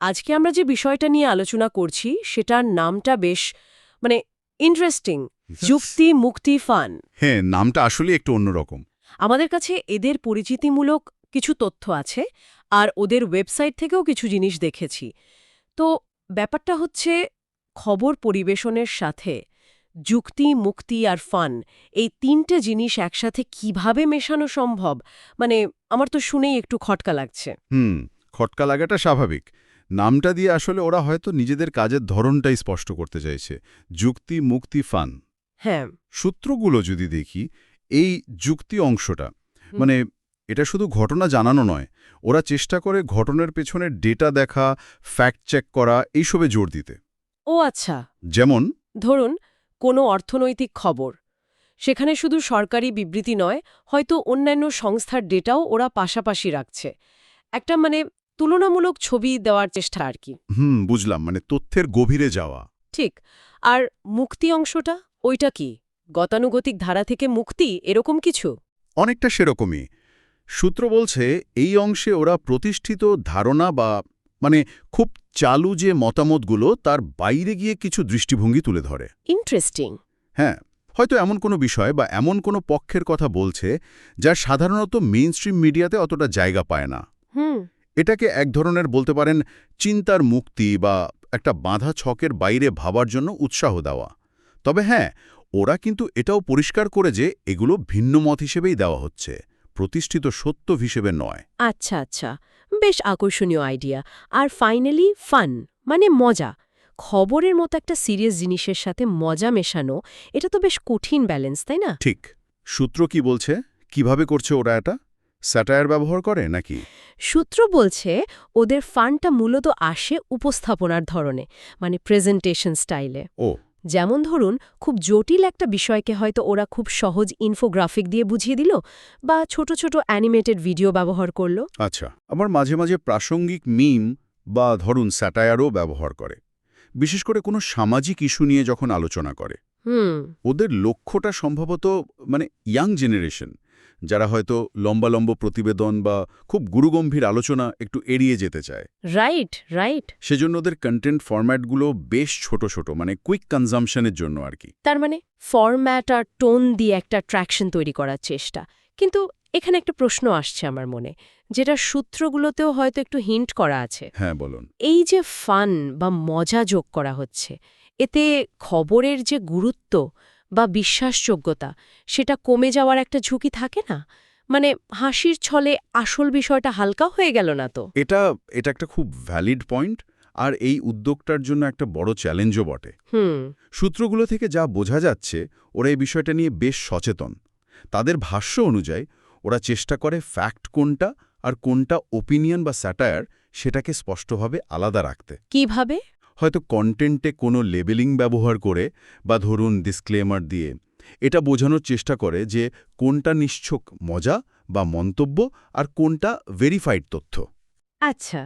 আজকে আমরা যে বিষয়টা নিয়ে আলোচনা করছি সেটার নামটা বেশ মানে ইন্টারেস্টিং যুক্তি মুক্তি ফান হ্যাঁ নামটা আসলে একটু অন্যরকম। আমাদের কাছে এদের পরিচিতিমূলক কিছু তথ্য আছে আর ওদের ওয়েবসাইট থেকেও কিছু জিনিস দেখেছি। তো ব্যাপারটা হচ্ছে খবর পরিবেশনের সাথে যুক্তি মুক্তি আর ফান এই তিনটে জিনিস একসাথে কীভাবে মেশানো সম্ভব? মানে আমার তো শুনেই একটু খটকা লাগছে। হুম খটকা লাগাটা স্বাভাবিক। নামটা দিয়ে আসলে ওরা হয়তো নিজেদের কাজের ধরনটাই স্পষ্ট করতে চাইছে। যুক্তি মুক্তি ফান। হ্যাঁ। সূত্রগুলো যদি দেখি এই যুক্তি অংশটা মানে এটা শুধু ঘটনা জানানো নয় ওরা চেষ্টা করে ঘটনার পেছনে ডেটা দেখা ফ্যাক্ট চেক করা এইসবে জোর দিতে। ও আচ্ছা। যেমন? ধরুন কোনো অর্থনৈতিক খবর। সেখানে শুধু সরকারি বিবৃতি নয় হয়তো অন্যান্য সংস্থার ডেটাও ওরা পাশাপাশি রাখছে। একটা মানে তুলনামূলক ছবি দেওয়ার চেষ্টা আর কি। হুম বুঝলাম মানে তথ্যের গভীরে যাওয়া। ঠিক। আর মুক্তি অংশটা ওইটা কি? গতানুগতিক ধারা থেকে মুক্তি এরকম কিছু? অনেকটা সেরকমই। সূত্র বলছে এই অংশে ওরা প্রতিষ্ঠিত ধারণা বা মানে খুব চালু যে মতামতগুলো তার বাইরে গিয়ে কিছু দৃষ্টিভঙ্গি তুলে ধরে। ইন্টারেস্টিং। হ্যাঁ হয়তো এমন কোনো বিষয় বা এমন কোনো পক্ষের কথা বলছে যা সাধারণত মেইনস্ট্রিম মিডিয়াতে অতটা জায়গা পায় না। হুম। এটাকে এক ধরনের বলতে পারেন চিন্তার মুক্তি বা একটা বাঁধা ছকের বাইরে ভাবার জন্য উৎসাহ দেওয়া। তবে হ্যাঁ ওরা কিন্তু এটাও পরিষ্কার করে যে এগুলো ভিন্ন মত হিসেবেই দেওয়া হচ্ছে প্রতিষ্ঠিত সত্য হিসেবে নয়। আচ্ছা আচ্ছা বেশ আকর্ষণীয় আইডিয়া। আর ফাইনালি ফান মানে মজা। খবরের মতো একটা সিরিয়াস জিনিসের সাথে মজা মেশানো এটা তো বেশ কঠিন ব্যালেন্স তাই না? ঠিক। সূত্র কি বলছে? কীভাবে করছে ওরা এটা? স্যাটায়ার ব্যবহার করে নাকি? সূত্র বলছে ওদের ফানটা মূলত আসে উপস্থাপনার ধরনে মানে প্রেজেন্টেশন স্টাইলে ও। যেমন ধরুন খুব জটিল একটা বিষয়কে হয়তো ওরা খুব সহজ ইনফোগ্রাফিক দিয়ে বুঝিয়ে দিল বা ছোট ছোট অ্যানিমেটেড ভিডিও ব্যবহার করল। আচ্ছা আবার মাঝে মাঝে প্রাসঙ্গিক মিম বা ধরুন স্যাটায়ারও ব্যবহার করে। বিশেষ করে কোনো সামাজিক ইস্যু নিয়ে যখন আলোচনা করে। হুম। ওদের লক্ষ্যটা সম্ভবত মানে ইয়াং জেনারেশন যারা হয়তো লম্বা লম্ব প্রতিবেদন বা খুব গুরুগম্ভীর আলোচনা একটু এড়িয়ে যেতে চায়। রাইট রাইট সেজন্য ওদের কন্টেন্ট ফরম্যাটগুলো বেশ ছোট ছোট মানে কুইক কনজামশনের জন্য আর কি। তার মানে ফরম্যাট আর টোন দিয়ে একটা ট্র্যাকশন তৈরি করার চেষ্টা। কিন্তু এখানে একটা প্রশ্ন আসছে আমার মনে যেটা সূত্রগুলোতেও হয়তো একটু হিন্ট করা আছে। হ্যাঁ বলুন। এই যে ফান বা মজা যোগ করা হচ্ছে এতে খবরের যে গুরুত্ব বা বিশ্বাসযোগ্যতা সেটা কমে যাওয়ার একটা ঝুঁকি থাকে না? মানে হাসির ছলে আসল বিষয়টা হালকা হয়ে গেল না তো? এটা এটা একটা খুব ভ্যালিড পয়েন্ট আর এই উদ্যোগটার জন্য একটা বড় চ্যালেঞ্জও বটে। হুম। সূত্রগুলো থেকে যা বোঝা যাচ্ছে ওরা এই বিষয়টা নিয়ে বেশ সচেতন। তাদের ভাষ্য অনুযায়ী ওরা চেষ্টা করে ফ্যাক্ট কোনটা আর কোনটা ওপিনিয়ন বা স্যাটায়ার সেটাকে স্পষ্টভাবে আলাদা রাখতে। কীভাবে? হয়তো কন্টেন্টে কোনো লেবেলিং ব্যবহার করে বা ধরুন ডিসক্লেমার দিয়ে। এটা বোঝানোর চেষ্টা করে যে কোনটা নিশ্চক মজা বা মন্তব্য আর কোনটা ভেরিফাইড তথ্য। আচ্ছা।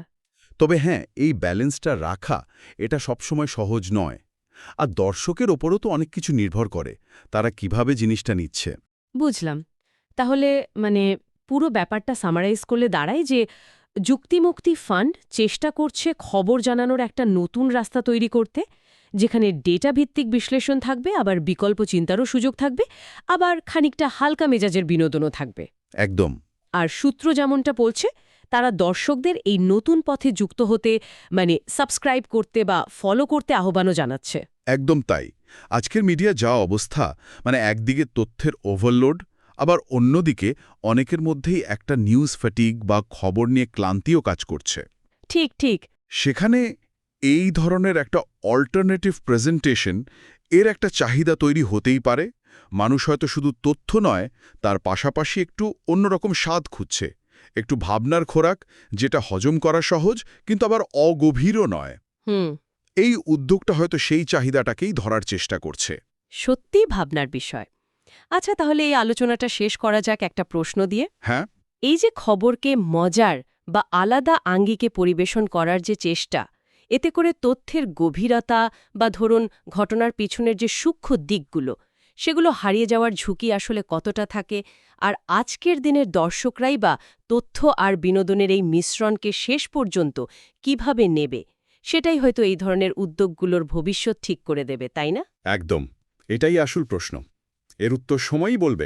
তবে হ্যাঁ এই ব্যালেন্সটা রাখা এটা সবসময় সহজ নয়। আর দর্শকের ওপরও তো অনেক কিছু নির্ভর করে তারা কীভাবে জিনিসটা নিচ্ছে। বুঝলাম। তাহলে মানে পুরো ব্যাপারটা সামারাইজ করলে দাঁড়ায় যে যুক্তিমুক্তি ফান্ড চেষ্টা করছে খবর জানানোর একটা নতুন রাস্তা তৈরি করতে যেখানে ডেটা ভিত্তিক বিশ্লেষণ থাকবে আবার বিকল্প চিন্তারও সুযোগ থাকবে আবার খানিকটা হালকা মেজাজের বিনোদনও থাকবে। একদম। আর সূত্র যেমনটা বলছে তারা দর্শকদের এই নতুন পথে যুক্ত হতে মানে সাবস্ক্রাইব করতে বা ফলো করতে আহ্বানও জানাচ্ছে। একদম তাই। আজকের মিডিয়া যা অবস্থা মানে একদিকে তথ্যের ওভারলোড আবার অন্যদিকে অনেকের মধ্যেই একটা নিউজ ফ্যাটিক বা খবর নিয়ে ক্লান্তিও কাজ করছে। ঠিক ঠিক। সেখানে এই ধরনের একটা অল্টারনেটিভ প্রেজেন্টেশন এর একটা চাহিদা তৈরি হতেই পারে। মানুষ হয়তো শুধু তথ্য নয় তার পাশাপাশি একটু অন্যরকম স্বাদ খুঁজছে। একটু ভাবনার খোরাক যেটা হজম করা সহজ কিন্তু আবার অগভীরও নয়। হুম। এই উদ্যোগটা হয়তো সেই চাহিদাটাকেই ধরার চেষ্টা করছে। সত্যি ভাবনার বিষয়। আচ্ছা তাহলে এই আলোচনাটা শেষ করা যাক একটা প্রশ্ন দিয়ে। হ্যাঁ। এই যে খবরকে মজার বা আলাদা আঙ্গিকে পরিবেশন করার যে চেষ্টা এতে করে তথ্যের গভীরতা বা ধরুন ঘটনার পিছনের যে সূক্ষ্ম দিকগুলো সেগুলো হারিয়ে যাওয়ার ঝুঁকি আসলে কতটা থাকে? আর আজকের দিনের দর্শকরাই বা তথ্য আর বিনোদনের এই মিশ্রণকে শেষ পর্যন্ত কীভাবে নেবে সেটাই হয়তো এই ধরনের উদ্যোগগুলোর ভবিষ্যৎ ঠিক করে দেবে তাই না? একদম। এটাই আসল প্রশ্ন। এর উত্তর সময়ই বলবে।